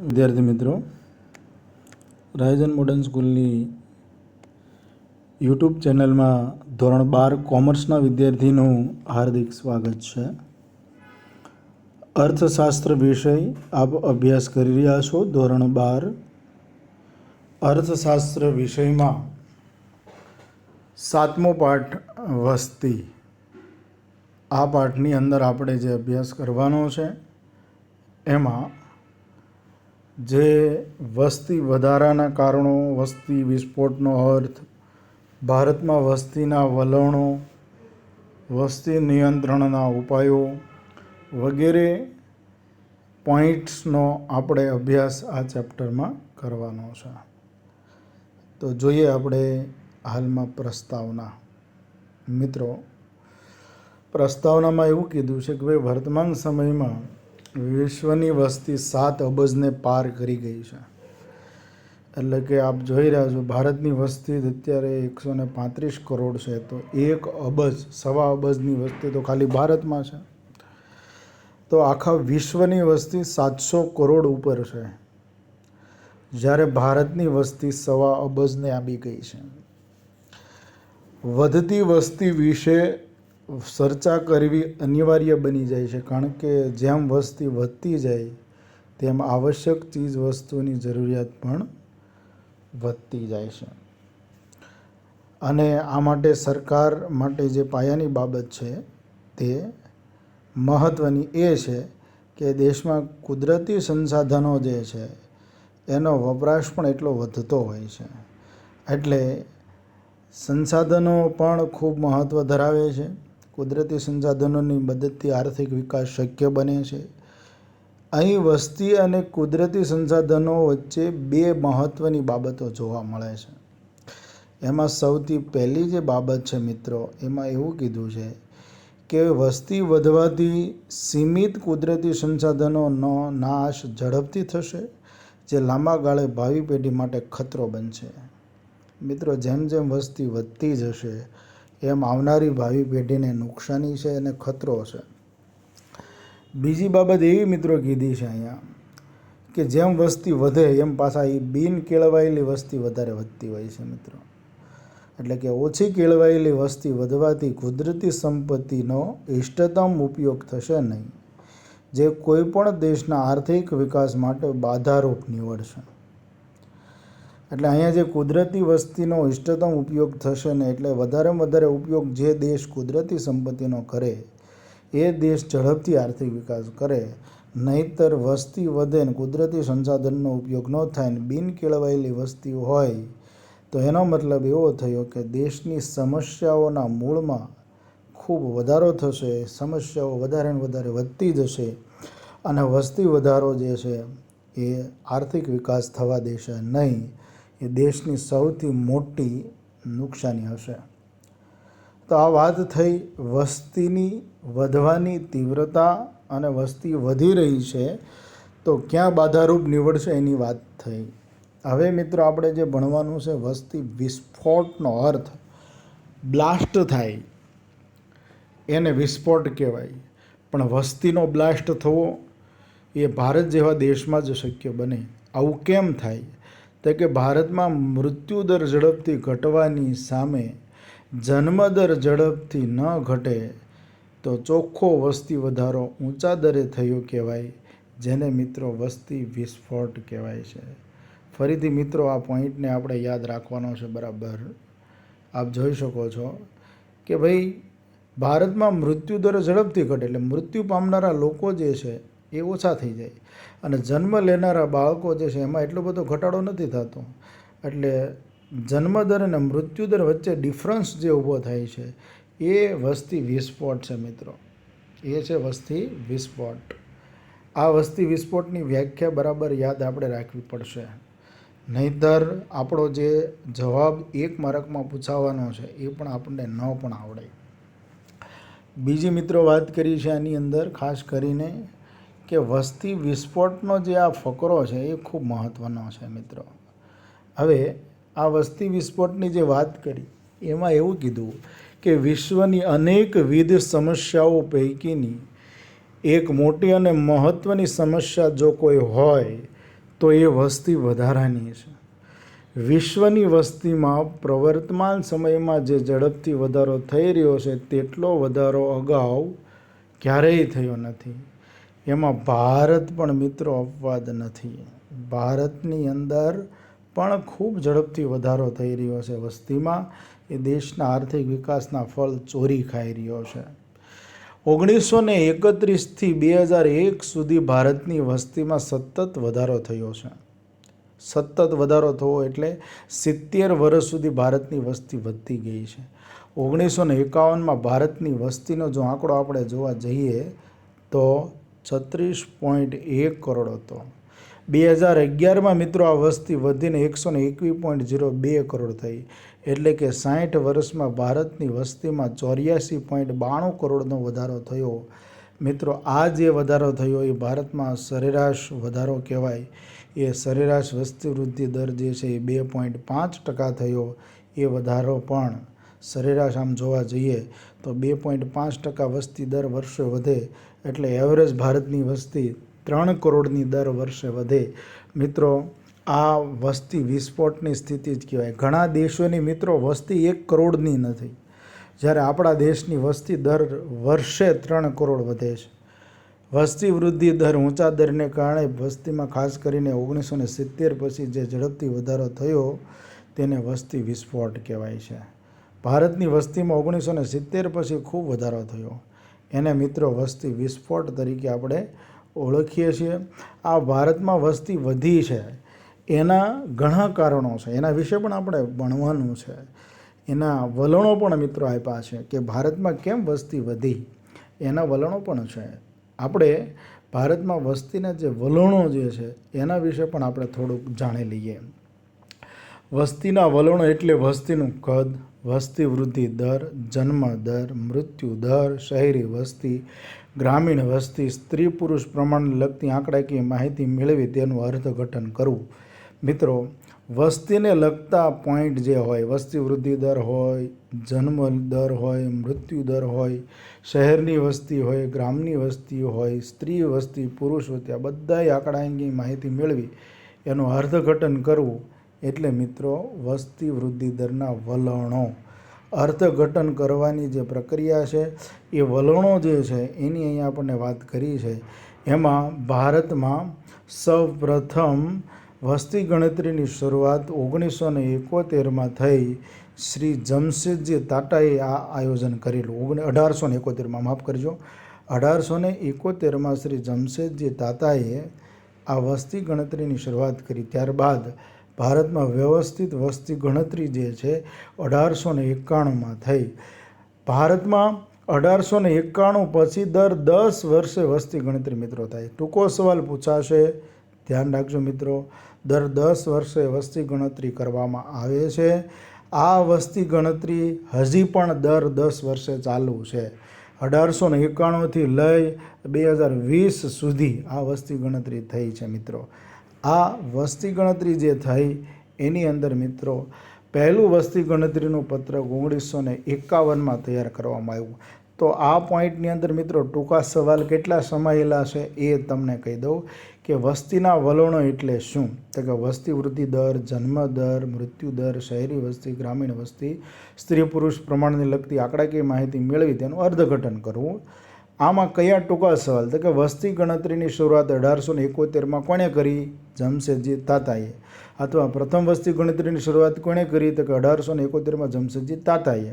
વિદ્યાર્થી મિત્રો રાયજન મોડર્ન સ્કૂલની યુટ્યુબ ચેનલમાં ધોરણ બાર કોમર્સના વિદ્યાર્થીનું હાર્દિક સ્વાગત છે. અર્થશાસ્ત્ર વિષય આપ અભ્યાસ કરી રહ્યા છો ધોરણ બાર. અર્થશાસ્ત્ર વિષયમાં સાતમો પાઠ વસ્તી. આ પાઠની અંદર આપણે જે અભ્યાસ કરવાનો છે, એમાં જે વસ્તી વધારાના કારણો, વસ્તી વિસ્ફોટનો અર્થ, ભારતમાં વસ્તીના વલણો, વસ્તી નિયંત્રણના ઉપાયો વગેરે પોઈન્ટ્સનો આપણે અભ્યાસ આ ચેપ્ટરમાં કરવાનો છે. તો જોઈએ આપણે હાલમાં પ્રસ્તાવના. મિત્રો, પ્રસ્તાવનામાં એવું કીધું છે કે ભાઈ, વર્તમાન સમયમાં વિશ્વની વસ્તી સાત અબજને પાર કરી ગઈ છે. એટલે કે આપ જોઈ રહ્યા છો, ભારતની વસ્તી અત્યારે એકસો ને પાંત્રીસ કરોડ છે. તો એક અબજ, સવા અબજની વસ્તી તો ખાલી ભારતમાં છે. તો આખા વિશ્વની વસ્તી સાતસો કરોડ ઉપર છે. જ્યારે ભારતની વસ્તી સવા અબજને આવી ગઈ છે. વધતી વસ્તી વિશે ચર્ચા કરવી અનિવાર્ય બની જાય છે, કારણ કે જેમ વસ્તી વધતી જાય, તેમ આવશ્યક ચીજ વસ્તુની જરૂરિયાત પણ વધતી જાય છે. અને આ માટે સરકાર માટે જે પાયાની બાબત છે, તે મહત્ત્વની એ છે કે દેશમાં કુદરતી સંસાધનો જે છે, એનો વપરાશ પણ એટલો વધતો હોય છે. એટલે સંસાધનો પણ ખૂબ મહત્ત્વ ધરાવે છે. કુદરતી સંસાધનોની મદદથી આર્થિક વિકાસ શક્ય બને છે. અહીં વસ્તી અને કુદરતી સંસાધનો વચ્ચે બે મહત્ત્વની બાબતો જોવા મળે છે. એમાં સૌથી પહેલી જે બાબત છે મિત્રો, એમાં એવું કીધું છે કે વસ્તી વધવાથી સીમિત કુદરતી સંસાધનોનો નાશ ઝડપથી થશે, જે લાંબા ગાળે ભાવિ પેઢી માટે ખતરો બનશે. મિત્રો, જેમ જેમ વસ્તી વધતી જશે એમ આવનારી ભાવિ પેઢીને નુકસાની છે અને ખતરો છે. બીજી બાબત એવી મિત્રો કીધી છે અહીંયા કે જેમ વસ્તી વધે એમ પાછા એ બિન કેળવાયેલી વસ્તી વધારે વધતી હોય છે મિત્રો. એટલે કે ઓછી કેળવાયેલી વસ્તી વધવાથી કુદરતી સંપત્તિનો ઇષ્ટતમ ઉપયોગ થશે નહીં. જે કોઈપણ દેશના આર્થિક વિકાસ માટે બાધારૂપ નીવડશે. એટલે અહીંયા જે કુદરતી વસ્તીનો ઇષ્ટતમ ઉપયોગ થશે ને એટલે વધારેમાં વધારે ઉપયોગ જે દેશ કુદરતી સંપત્તિનો કરે, એ દેશ ઝડપથી આર્થિક વિકાસ કરે. નહીતર વસ્તી વધે ને કુદરતી સંસાધનનો ઉપયોગ ન થાય ને બિન કેળવાયેલી વસ્તી હોય, તો એનો મતલબ એવો થયો કે દેશની સમસ્યાઓના મૂળમાં ખૂબ વધારો થશે, સમસ્યાઓ વધારે ને વધારે વધતી જશે અને વસ્તી વધારો જે છે, એ આર્થિક વિકાસ થવા દેશે નહીં. એ દેશની સૌથી મોટી નુકસાની હશે. તો આ વાત થઈ વસ્તીની વધવાની તીવ્રતા અને વસ્તી વધી રહી છે, તો ક્યાં બાધારૂપ નીવડશે એની વાત થઈ. હવે મિત્રો આપણે જે ભણવાનું છે, વસ્તી વિસ્ફોટનો અર્થ બ્લાસ્ટ થાય. એને વિસ્ફોટ કહેવાય. પણ વસ્તીનો બ્લાસ્ટ થવો એ ભારત જેવા દેશમાં જ શક્ય બને. આવું કેમ થાય? તો કે ભારતમાં મૃત્યુદર ઝડપથી ઘટવાની સામે જન્મદર ઝડપથી ન ઘટે તો ચોખ્ખો વસ્તી વધારો ઊંચા દરે થયો કહેવાય, જેને મિત્રો વસ્તી વિસ્ફોટ કહેવાય છે. ફરીથી મિત્રો, આ પોઈન્ટને આપણે યાદ રાખવાનો છે બરાબર. આપ જોઈ શકો છો કે ભાઈ, ભારતમાં મૃત્યુદર ઝડપથી ઘટે એટલે મૃત્યુ પામનારા લોકો જે છે એ ઓછા થઈ જાય. અને જન્મ લેનારા બાળકો જે છે, એમાં એટલો બધો ઘટાડો નથી થતો. એટલે જન્મદર અને મૃત્યુદર વચ્ચે ડિફરન્સ જે ઊભો થાય છે, એ વસ્તી વિસ્ફોટ છે મિત્રો. એ છે વસ્તી વિસ્ફોટ. આ વસ્તી વિસ્ફોટની વ્યાખ્યા બરાબર યાદ આપણે રાખવી પડશે. નહીતર આપણો જે જવાબ એક માર્કમાં પૂછાવાનો છે, એ પણ આપણને ન પણ આવડે. બીજી મિત્રો વાત કરી છે આની અંદર, ખાસ કરીને કે વસ્તી વિસ્ફોટનો જે આ ફકરો છે એ ખૂબ મહત્ત્વનો છે મિત્રો. હવે આ વસ્તી વિસ્ફોટની જે વાત કરી, એમાં એવું કીધું કે વિશ્વની અનેકવિધ સમસ્યાઓ પૈકીની એક મોટી અને મહત્ત્વની સમસ્યા જો કોઈ હોય, તો એ વસ્તી વધારાની છે. વિશ્વની વસ્તીમાં પ્રવર્તમાન સમયમાં જે ઝડપથી વધારો થઈ રહ્યો છે, તેટલો વધારો અગાઉ ક્યારેય થયો નથી. એમાં ભારત પણ મિત્રો અપવાદ નથી. ભારતની અંદર પણ ખૂબ ઝડપથી વધારો થઈ રહ્યો છે વસ્તીમાં. એ દેશના આર્થિક વિકાસના ફળ ચોરી ખાઈ રહ્યો છે. ઓગણીસો ને એકત્રીસથી બે હજાર એક સુધી ભારતની વસ્તીમાં સતત વધારો થયો છે. સતત વધારો થવો એટલે સિત્તેર વર્ષ સુધી ભારતની વસ્તી વધતી ગઈ છે. ઓગણીસો ને એકાવનમાં ભારતની વસ્તીનો જો આંકડો આપણે જોવા જઈએ તો છત્રીસ પોઈન્ટ એક કરોડ હતો. બે હજાર અગિયારમાં મિત્રો આ વસ્તી વધીને એકસો ને એકવીસ પોઈન્ટ ઝીરો બે કરોડ થઈ. એટલે કે સાઠ વર્ષમાં ભારતની વસ્તીમાં ચોર્યાસી પોઈન્ટ બાણું કરોડનો વધારો થયો. મિત્રો, આ જે વધારો થયો એ ભારતમાં સરેરાશ વધારો કહેવાય. એ સરેરાશ વસ્તી વૃદ્ધિ દર જે છે એ બે પોઈન્ટ પાંચ ટકા થયો. એ વધારો પણ સરેરાશ આમ જોવા જઈએ તો બે પોઈન્ટ પાંચ ટકા વસ્તી દર વર્ષે વધે. એટલે એવરેજ ભારતની વસ્તી ત્રણ કરોડની દર વર્ષે વધે. મિત્રો, આ વસ્તી વિસ્ફોટની સ્થિતિ જ કહેવાય. ઘણા દેશોની મિત્રો વસ્તી એક કરોડની નથી. જ્યારે આપણા દેશની વસ્તી દર વર્ષે ત્રણ કરોડ વધે છે. વસ્તી વૃદ્ધિ દર ઊંચા દરને કારણે વસ્તીમાં ખાસ કરીને ઓગણીસો ને સિત્તેર પછી જે ઝડપથી વધારો થયો, તેને વસ્તી વિસ્ફોટ કહેવાય છે. ભારતની વસ્તીમાં ઓગણીસો ને સિત્તેર પછી ખૂબ વધારો થયો. એને મિત્રો વસ્તી વિસ્ફોટ તરીકે આપણે ઓળખીએ છીએ. આ ભારતમાં વસ્તી વધી છે. એના ઘણા કારણો છે. એના વિશે પણ આપણે ભણવાનું છે. એના વલણો પણ મિત્રો આપ્યા છે કે ભારતમાં કેમ વસ્તી વધી? એના વલણો પણ છે. આપણે ભારતમાં વસ્તીના જે વલણો જે છે, એના વિશે પણ આપણે થોડુંક જાણી લઈએ. વસ્તીના વલણો એટલે વસ્તીનું કદ વસ્તી વૃદ્ધિ દર, જન્મ દર, મૃત્યુ દર, શહેરી વસ્તી, ગ્રામીણ વસ્તી, સ્ત્રી પુરુષ પ્રમાણને લગતી આંકડાકીય માહિતી મેળવી તેનું અર્થઘટન કરવું. મિત્રો, વસ્તીને લગતા પોઈન્ટ જે હોય, વસ્તી વૃદ્ધિ દર હોય, જન્મ દર હોય, મૃત્યુ દર હોય, શહેરની વસ્તી હોય, ગ્રામની વસ્તી હોય, સ્ત્રી વસ્તી, પુરુષ વસ્તી, આ બધાય આંકડાકીય માહિતી મેળવી એનું અર્થઘટન કરવું. એટલે મિત્રો વસ્તી વૃદ્ધિ દરના વલણો. અર્થઘટન કરવાની જે પ્રક્રિયા છે, એ વલણો જે છે, એની અહીંયા આપણને વાત કરી છે. એમાં ભારતમાં સૌપ્રથમ વસ્તી ગણતરીની શરૂઆત ઓગણીસો ને એકોતેરમાં થઈ. શ્રી જમશેદજી તાટાએ આ આયોજન કરેલું. ઓગણી અઢારસો ને એકોતેરમાં, માફ કરજો. અઢારસો ને એકોતેરમાં શ્રી જમશેદજી તાતાએ આ વસ્તી ગણતરીની શરૂઆત કરી. ત્યારબાદ ભારતમાં વ્યવસ્થિત વસ્તી ગણતરી જે છે, અઢારસો ને એકાણુંમાં થઈ. ભારતમાં અઢારસો ને એકાણું પછી દર દસ વર્ષે વસ્તી ગણતરી મિત્રો થાય. ટૂંકો સવાલ પૂછાશે. ધ્યાન રાખજો મિત્રો. દર દસ વર્ષે વસ્તી ગણતરી કરવામાં આવે છે. આ વસ્તી ગણતરી હજી પણ દર દસ વર્ષે ચાલુ છે. અઢારસો ને એકાણુંથી લઈ બે હજાર વીસ સુધી આ વસ્તી ગણતરી થઈ છે મિત્રો. આ વસ્તી ગણતરી જે થઈ એની અંદર મિત્રો, પહેલું વસ્તી ગણતરીનું પત્રક ઓગણીસો ને એકાવનમાં તૈયાર કરવામાં આવ્યું. તો આ પોઈન્ટની અંદર મિત્રો, ટૂંકા સવાલ કેટલા સમાયેલા છે એ તમને કહી દઉં કે વસ્તીના વલણો એટલે શું? તો કે વસ્તી વૃદ્ધિ દર, જન્મ દર, મૃત્યુ દર, શહેરી વસ્તી, ગ્રામીણ વસ્તી, સ્ત્રી પુરુષ પ્રમાણને લગતી આંકડાકીય માહિતી મેળવી તેનું અર્થઘટન કરવું. આમાં કયા ટૂંકા સવાલ? તો કે વસ્તી ગણતરીની શરૂઆત અઢારસો ને એકોતેરમાં કોણે કરી? જમશેદજી તાતાએ. અથવા પ્રથમ વસ્તી ગણતરીની શરૂઆત કોણે કરી તો કે અઢારસો ને એકોતેરમાં જમશેદજી તાતાએ.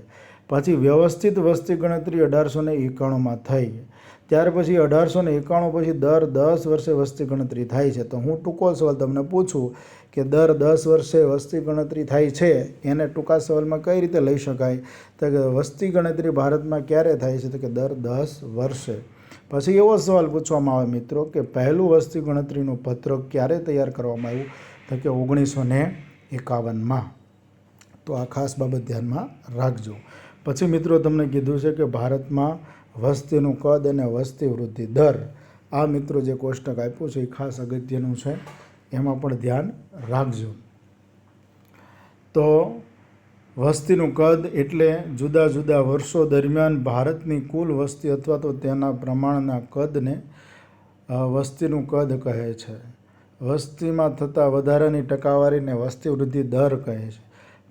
પછી વ્યવસ્થિત વસ્તી ગણતરી અઢારસો ને એકાણુંમાં થઈ. ત્યાર પછી અઢારસો ને એકાણું પછી દર દસ વર્ષે વસ્તી ગણતરી થાય છે. તો હું ટૂંકો સવાલ તમને પૂછું કે દર દસ વર્ષે વસ્તી ગણતરી થાય છે, એને ટૂંકા સવાલમાં કઈ રીતે લઈ શકાય? તો કે વસ્તી ગણતરી ભારતમાં ક્યારે થાય છે? તો કે દર દસ વર્ષે. પછી એવો સવાલ પૂછવામાં આવે મિત્રો કે પહેલું વસ્તી ગણતરીનું પત્રક ક્યારે તૈયાર કરવામાં આવ્યું? તો કે ઓગણીસો ને એકાવનમાં. તો આ ખાસ બાબત ધ્યાનમાં રાખજો. પછી મિત્રો તમને કીધું છે કે ભારતમાં વસ્તીનું કદ અને વસ્તી વૃદ્ધિ દર, આ મિત્રો જે કોષ્ટક આપ્યું છે એ ખાસ અગત્યનું છે, એમાં પણ ધ્યાન રાખજો. તો વસ્તીનું કદ એટલે જુદા જુદા વર્ષો દરમિયાન ભારતની કુલ વસ્તી અથવા તો તેના પ્રમાણના કદને વસ્તીનું કદ કહે છે. વસ્તીમાં થતા વધારાની ટકાવારીને વસ્તી વૃદ્ધિ દર કહે છે.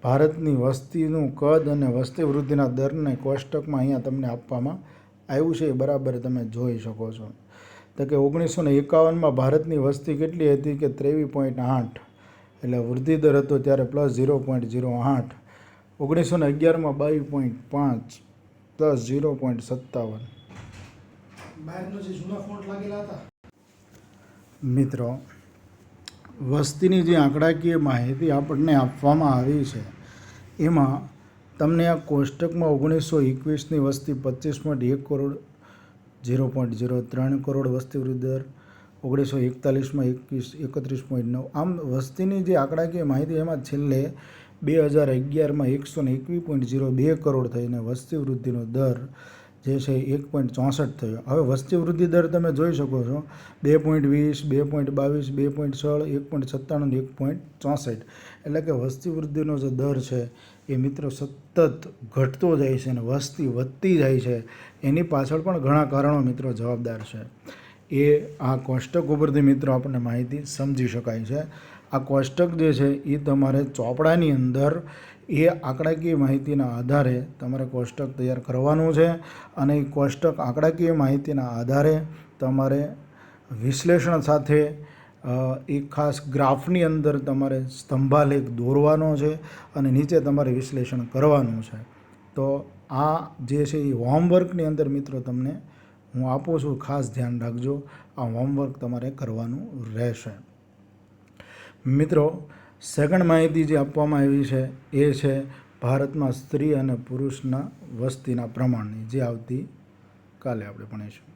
ભારતની વસ્તીનું કદ અને વસ્તી વૃદ્ધિના દરને કોષ્ટકમાં અહીંયા તમને આપવામાં આવ્યું છે, એ બરાબર તમે જોઈ શકો છો. તો કે ઓગણીસો ને એકાવનમાં ભારતની વસ્તી કેટલી હતી કે ત્રેવીસ પોઈન્ટ આઠ, એટલે વૃદ્ધિ દર હતો ત્યારે પ્લસ ઝીરો પોઈન્ટ ઝીરો આઠ. ઓગણીસો ને અગિયારમાં બાવીસ પોઈન્ટ પાંચ દસ ઝીરો પોઈન્ટ સત્તાવન. મિત્રો વસ્તીની જે આંકડાકીય માહિતી આપણને આપવામાં આવી છે એમાં તમને આ કોષ્ટકમાં ઓગણીસો એકવીસની વસ્તી પચીસ પોઈન્ટ એક કરોડ ઝીરો પોઈન્ટ ઝીરો ત્રણ કરોડ વસ્તી વૃદ્ધિ દર ઓગણીસો એકતાલીસમાં એકવીસ એકત્રીસ પોઈન્ટ નવ. આમ વસ્તીની જે આંકડાકીય માહિતી એમાં છેલ્લે બે હજાર અગિયારમાં એકસો ને એકવીસ પોઈન્ટ ઝીરો બે કરોડ થઈને વસ્તી વૃદ્ધિનો દર જે છે એક પોઈન્ટ ચોસઠ થયો. હવે વસ્તી વૃદ્ધિ દર તમે જોઈ શકો છો. બે પોઈન્ટ વીસ, બે પોઈન્ટ બાવીસ, બે પોઈન્ટ સોળ, એક પોઈન્ટ સત્તાણું એક પોઈન્ટ ચોસઠ. એટલે કે વસ્તી વૃદ્ધિનો જે દર છે એ મિત્રો સતત ઘટતો જાય છે અને વસ્તી વધતી જાય છે. એની પાછળ પણ ઘણા કારણો મિત્રો જવાબદાર છે. એ આ કોષ્ટક ઉપરથી મિત્રો આપણને માહિતી સમજી શકાય છે. આ કોષ્ટક જે છે એ તમારે ચોપડાની અંદર એ આંકડાકીય માહિતીના આધારે તમારે કોષ્ટક તૈયાર કરવાનું છે અને એ કોષ્ટક આંકડાકીય માહિતીના આધારે તમારે વિશ્લેષણ સાથે એક ખાસ ગ્રાફની અંદર તમારે સ્તંભાલેખ દોરવાનો છે અને નીચે તમારે વિશ્લેષણ કરવાનું છે. તો આ જે છે એ હોમવર્કની અંદર મિત્રો તમને હું આપું છું, ખાસ ધ્યાન રાખજો. આ હોમવર્ક તમારે કરવાનું રહેશે. મિત્રો સેકન્ડ માહિતી જે આપવામાં આવી છે, એ છે ભારતમાં સ્ત્રી અને પુરુષના વસ્તીના પ્રમાણની, જે આવતી કાલે આપણે ભણીશું.